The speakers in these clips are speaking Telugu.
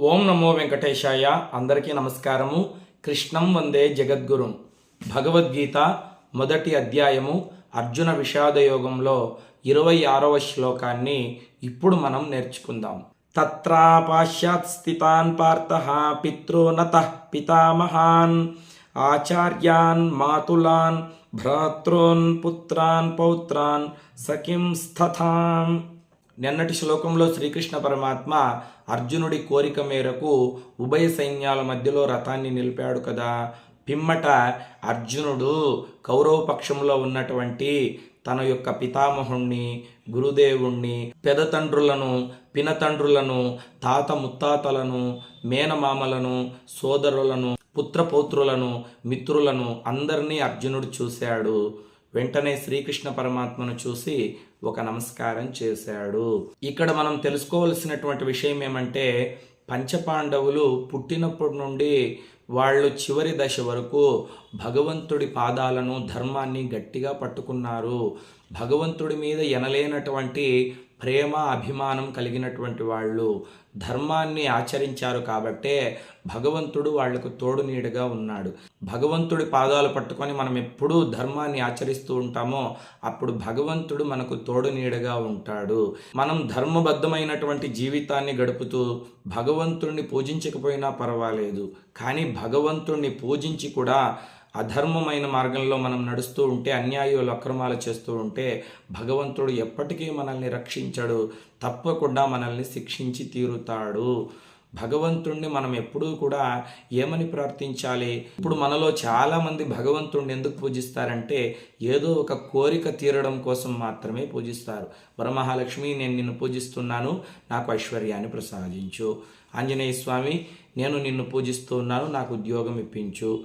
ఓం నమో వెంకటేశాయ. అందరికీ నమస్కారము. కృష్ణం వందే జగద్గురుం. భగవద్గీత మొదటి అధ్యాయము అర్జున విషాదయోగంలో ఇరవై ఆరవ శ్లోకాన్ని ఇప్పుడు మనం నేర్చుకుందాం. తత్రాపాశ్యాత్ స్థితాన్ పార్థ పితృనత పితామహాన్. ఆచార్యాన్ మాతులాన్ భ్రాతృన్ పుత్రాన్ పౌత్రాన్ సఖిం స్థథాం. నిన్నటి శ్లోకంలో శ్రీకృష్ణ పరమాత్మ అర్జునుడి కోరిక మేరకు ఉభయ సైన్యాల మధ్యలో రథాన్ని నిలిపాడు కదా. పిమ్మట అర్జునుడు కౌరవ పక్షంలో ఉన్నటువంటి తన యొక్క పితామహుణ్ణి గురుదేవుణ్ణి పెదతండ్రులను పినతండ్రులను తాత ముత్తాతలను మేనమామలను సోదరులను పుత్రపౌత్రులను మిత్రులను అందరినీ అర్జునుడు చూశాడు. వెంటనే శ్రీకృష్ణ పరమాత్మను చూసి ఒక నమస్కారం చేశాడు. ఇక్కడ మనం తెలుసుకోవలసినటువంటి విషయం ఏమంటే పంచపాండవులు పుట్టినప్పటి నుండి వాళ్ళు చివరి దశ వరకు భగవంతుడి పాదాలను ధర్మాన్ని గట్టిగా పట్టుకున్నారు. భగవంతుడి మీద ఎనలేనటువంటి ప్రేమ అభిమానం కలిగినటువంటి వాళ్ళు ధర్మాన్ని ఆచరించారు కాబట్టే భగవంతుడు వాళ్ళకు తోడు నీడగా ఉన్నాడు. భగవంతుడి పాదాలు పట్టుకొని మనం ఎప్పుడూ ధర్మాన్ని ఆచరిస్తూ ఉంటామో అప్పుడు భగవంతుడు మనకు తోడు నీడగా ఉంటాడు. మనం ధర్మబద్ధమైనటువంటి జీవితాన్ని గడుపుతూ భగవంతుడిని పూజించకపోయినా పర్వాలేదు. కానీ భగవంతుడిని పూజించి కూడా అధర్మమైన మార్గంలో మనం నడుస్తూ ఉంటే అన్యాయాలు అక్రమాలు చేస్తూ ఉంటే భగవంతుడు ఎప్పటికీ మనల్ని రక్షించడు తప్పకుండా మనల్ని శిక్షించి తీరుతాడు. భగవంతుణ్ణి మనం ఎప్పుడూ కూడా ఏమని ప్రార్థించాలి? ఇప్పుడు మనలో చాలామంది భగవంతుణ్ణి ఎందుకు పూజిస్తారంటే ఏదో ఒక కోరిక తీరడం కోసం మాత్రమే పూజిస్తారు. వరమహాలక్ష్మి నేను నిన్ను పూజిస్తున్నాను నాకు ఐశ్వర్యాన్ని ప్రసాదించు. ఆంజనేయ స్వామి నేను నిన్ను పూజిస్తూ ఉన్నాను నాకు ఉద్యోగం ఇప్పించు.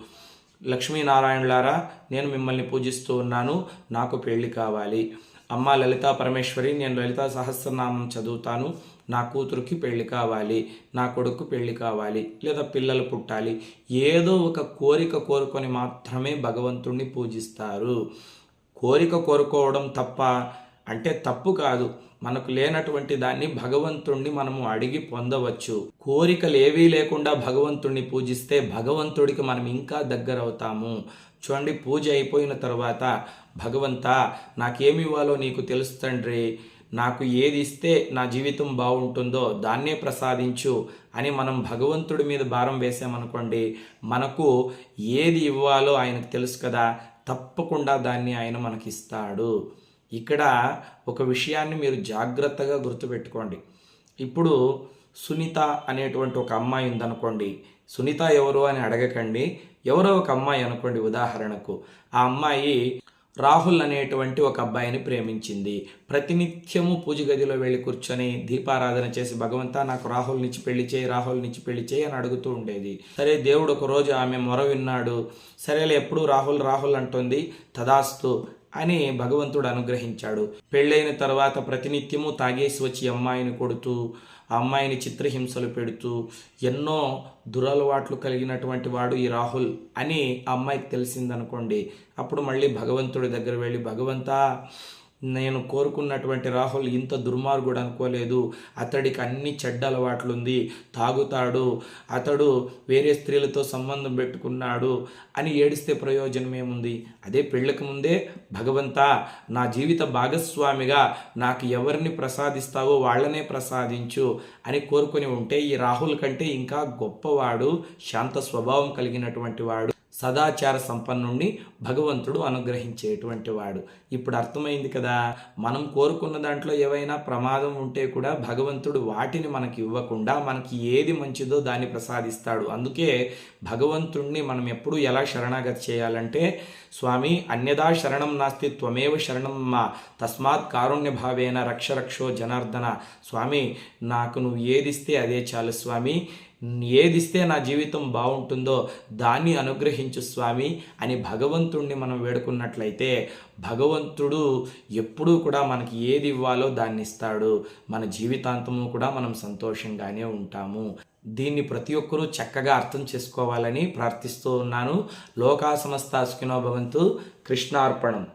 లక్ష్మీనారాయణులారా నేను మిమ్మల్ని పూజిస్తూ ఉన్నాను నాకు పెళ్ళి కావాలి. అమ్మ లలితా పరమేశ్వరి నేను లలితా సహస్రనామం చదువుతాను నా కూతురికి పెళ్ళి కావాలి నా కొడుకు పెళ్ళి కావాలి లేదా పిల్లలు పుట్టాలి. ఏదో ఒక కోరిక కోరుకొని మాత్రమే భగవంతుణ్ణి పూజిస్తారు. కోరిక కోరుకోవడం తప్ప అంటే తప్పు కాదు. మనకు లేనటువంటి దాన్ని భగవంతుణ్ణి మనము అడిగి పొందవచ్చు. కోరికలు ఏవీ లేకుండా భగవంతుణ్ణి పూజిస్తే భగవంతుడికి మనం ఇంకా దగ్గర అవుతాము. చూడండి పూజ అయిపోయిన తర్వాత భగవంత నాకేమి ఇవ్వాలో నీకు తెలుసు తండ్రి. నాకు ఏది ఇస్తే నా జీవితం బాగుంటుందో దాన్నే ప్రసాదించు అని మనం భగవంతుడి మీద భారం వేసామనుకోండి మనకు ఏది ఇవ్వాలో ఆయనకు తెలుసు కదా. తప్పకుండా దాన్ని ఆయన మనకి ఇస్తాడు ఇక్కడ ఒక విషయాన్ని మీరు జాగ్రత్తగా గుర్తుపెట్టుకోండి. ఇప్పుడు సునీత అనేటువంటి ఒక అమ్మాయి ఉందనుకోండి. సునీత ఎవరు అని అడగకండి. ఎవరో ఒక అమ్మాయి అనుకోండి ఉదాహరణకు. ఆ అమ్మాయి రాహుల్ అనేటువంటి ఒక అబ్బాయిని ప్రేమించింది. ప్రతినిత్యము పూజ గదిలో వెళ్ళి కూర్చొని దీపారాధన చేసి భగవంతా నాకు రాహుల్ నుంచి పెళ్ళి చేయి రాహుల్ నుంచి పెళ్ళి చేయి అని అడుగుతూ ఉండేది. సరే దేవుడు ఒక రోజు ఆమె మొర విన్నాడు. సరేలే ఎప్పుడు రాహుల్ రాహుల్ అంటుంది. తదాస్తు అని భగవంతుడు అనుగ్రహించాడు. పెళ్ళైన తర్వాత ప్రతినిత్యము తాగేసి వచ్చి అమ్మాయిని కొడుతూ ఆ అమ్మాయిని చిత్రహింసలు పెడుతూ ఎన్నో దురలవాట్లు కలిగినటువంటి వాడు ఈ రాహుల్ అని ఆ అమ్మాయికి తెలిసిందనుకోండి. అప్పుడు మళ్ళీ భగవంతుడి దగ్గర వెళ్ళి భగవంతా నేను కోరుకున్నటువంటి రాహుల్ ఇంత దుర్మార్గుడు అనుకోలేదు. అతడికి అన్ని చెడ్డ అలవాట్లుంది. తాగుతాడు. అతడు వేరే స్త్రీలతో సంబంధం పెట్టుకున్నాడు అని ఏడిస్తే ప్రయోజనం ఏముంది అదే పెళ్ళకు ముందే భగవంతా నా జీవిత భాగస్వామిగా నాకు ఎవరిని ప్రసాదిస్తావో వాళ్ళనే ప్రసాదించు అని కోరుకొని ఉంటే ఈ రాహుల్ కంటే ఇంకా గొప్పవాడు శాంత స్వభావం కలిగినటువంటి వాడు. సదాచార సంపన్నుణ్ణి భగవంతుడు అనుగ్రహించేటువంటి వాడు. ఇప్పుడు అర్థమైంది కదా మనం కోరుకున్న దాంట్లో ఏవైనా ప్రమాదం ఉంటే కూడా భగవంతుడు వాటిని మనకి ఇవ్వకుండా మనకి ఏది మంచిదో దాన్ని ప్రసాదిస్తాడు. అందుకే భగవంతుణ్ణి మనం ఎప్పుడు ఎలా శరణాగతి చేయాలంటే స్వామి అన్యదా శరణం నాస్తి త్వమేవ శరణం మా తస్మాత్ కారుణ్య భావేన రక్షరక్షో జనార్దన. స్వామి నాకు నువ్వు ఏదిస్తే అదే చాలు స్వామి. ఏదిస్తే నా జీవితం బాగుంటుందో దాన్ని అనుగ్రహించు స్వామి అని భగవంతుణ్ణి మనం వేడుకున్నట్లయితే భగవంతుడు ఎప్పుడూ కూడా మనకి ఏది ఇవ్వాలో దాన్ని ఇస్తాడు. మన జీవితాంతము కూడా మనం సంతోషంగానే ఉంటాము. దీన్ని ప్రతి ఒక్కరూ చక్కగా అర్థం చేసుకోవాలని ప్రార్థిస్తూ ఉన్నాను. లోకా సమస్త సుఖినో భవంతు కృష్ణార్పణం.